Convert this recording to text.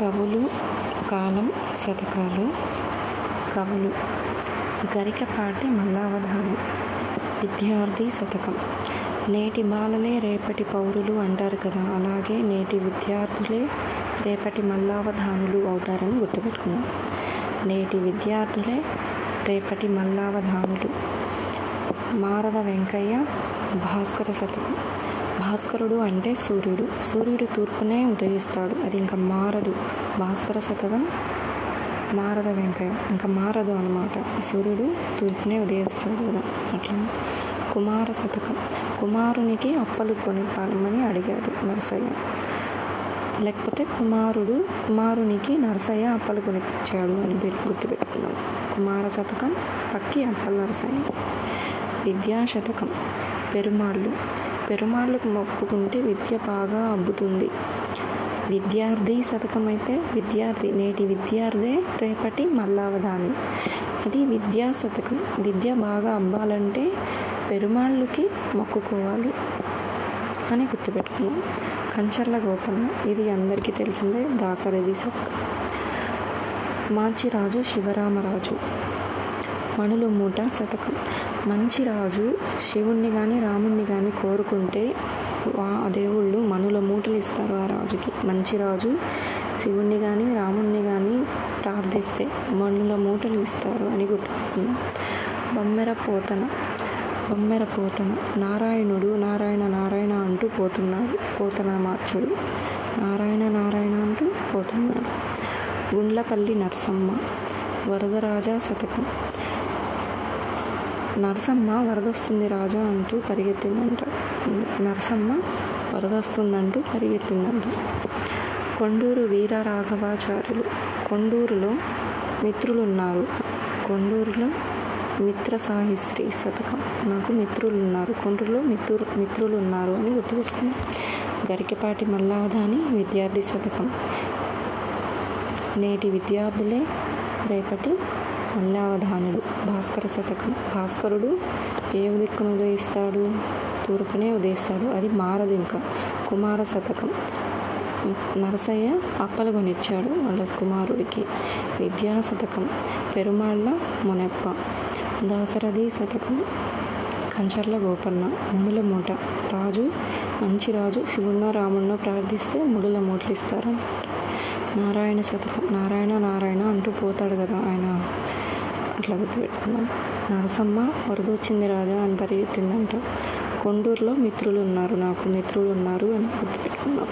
కవులు కాలం శతకాలు కవులు గరికపాటి మల్లావధానం విద్యార్థి శతకం. నేటి బాలలే రేపటి పౌరులు అంటారు కదా అలాగే నేటి విద్యార్థులే రేపటి మల్లావధానులు అవుతారని గుర్తుపెట్టుకున్నాం నేటి విద్యార్థులే రేపటి మల్లావధానులు. మారద వెంకయ్య భాస్కర శతకం. భాస్కరుడు అంటే సూర్యుడు. సూర్యుడు తూర్పునే ఉదయిస్తాడు. అది ఇంకా మారదు. భాస్కర శతకం మారద వెంకయ్య. ఇంకా మారదు అనమాట సూర్యుడు తూర్పునే ఉదయిస్తాడు కదా. అట్లా కుమార శతకం. కుమారునికి అప్పలు కొనిపాలమని అడిగాడు నరసయ్య. లేకపోతే కుమారుడు కుమారునికి నరసయ్య అప్పలు కొనిపించాడు అని గుర్తుపెట్టుకున్నాం. కుమార శతకం పక్కి అప్పల నరసయ్య. విద్యా శతకం. పెరుమాళ్ళు. పెరుమాళ్ళకు మొక్కుకుంటే విద్య బాగా అబ్బుతుంది. విద్యార్థి శతకం అయితే విద్యార్థి నేటి విద్యార్థే రేపటి మల్లావధాని. ఇది విద్యా శతకం. విద్య బాగా అబ్బాలంటే పెరుమాళ్ళకి మొక్కుకోవాలి అని గుర్తుపెట్టుకున్నాం. కంచర్ల గోపన్న ఇది అందరికీ తెలిసిందే దాసరథి శతకం. మాచిరాజు శివరామరాజు. మణులు మూట శతకం. మంచి రాజు శివుణ్ణి కానీ రాముణ్ణి కానీ కోరుకుంటే వా దేవుళ్ళు మనుల మూటలు ఇస్తారు ఆ రాజుకి. మంచి రాజు శివుణ్ణి కానీ రాముణ్ణి కానీ ప్రార్థిస్తే మనుల మూటలు ఇస్తారు అని గుర్తుపెట్టుకున్నాం బొమ్మెర పోతన బొమ్మెర పోతన. నారాయణుడు నారాయణ నారాయణ అంటూ పోతున్నాడు. పోతన మార్చుడు నారాయణ నారాయణ అంటూ పోతున్నాడు. గుండ్లపల్లి నర్సమ్మ వరదరాజా శతకం. నరసమ్మ వరదొస్తుంది రాజా అంటూ పరిగెత్తిందంట. నరసమ్మ వరదొస్తుందంటూ పరిగెత్తిందంట. కొండూరు వీర రాఘవాచార్యులు కొండూరులో మిత్రులున్నారు. కొండూరులో మిత్ర సాహిశ్రీ శతకం. నాకు మిత్రులు ఉన్నారు కొండూరులో మిత్రు మిత్రులు ఉన్నారు అని గుర్తుపెట్టుకున్నాం గరికపాటి మల్లావధాని విద్యార్థి శతకం. నేటి విద్యార్థులే రేపటి మల్లావధానుడు భాస్కర శతకం. భాస్కరుడు ఏ దిక్కును ఉదయిస్తాడు? తూర్పునే ఉదయిస్తాడు. అది మారదు ఇంకా. కుమార శతకం. నరసయ్య అప్పలగొనిచ్చాడు వాళ్ళ కుమారుడికి విద్యా శతకం. పెరుమాళ్ళ మునెప్ప. దాసరథి శతకం. కంచర్ల గోపన్న. ముడుల మూట. రాజు మంచి రాజు. శివుణ్ణో రాముణ్ణో ప్రార్థిస్తే ముడుల మూటలు ఇస్తారు నారాయణ శతకం నారాయణ నారాయణ అంటూ పోతాడు కదా ఆయన. అట్లా గుర్తుపెట్టుకున్నాం నరసమ్మ వరదొచ్చింది రాజా అని పరిగెత్తిందంట. కొండూరులో మిత్రులు ఉన్నారు నాకు మిత్రులు ఉన్నారు అని గుర్తుపెట్టుకున్నాం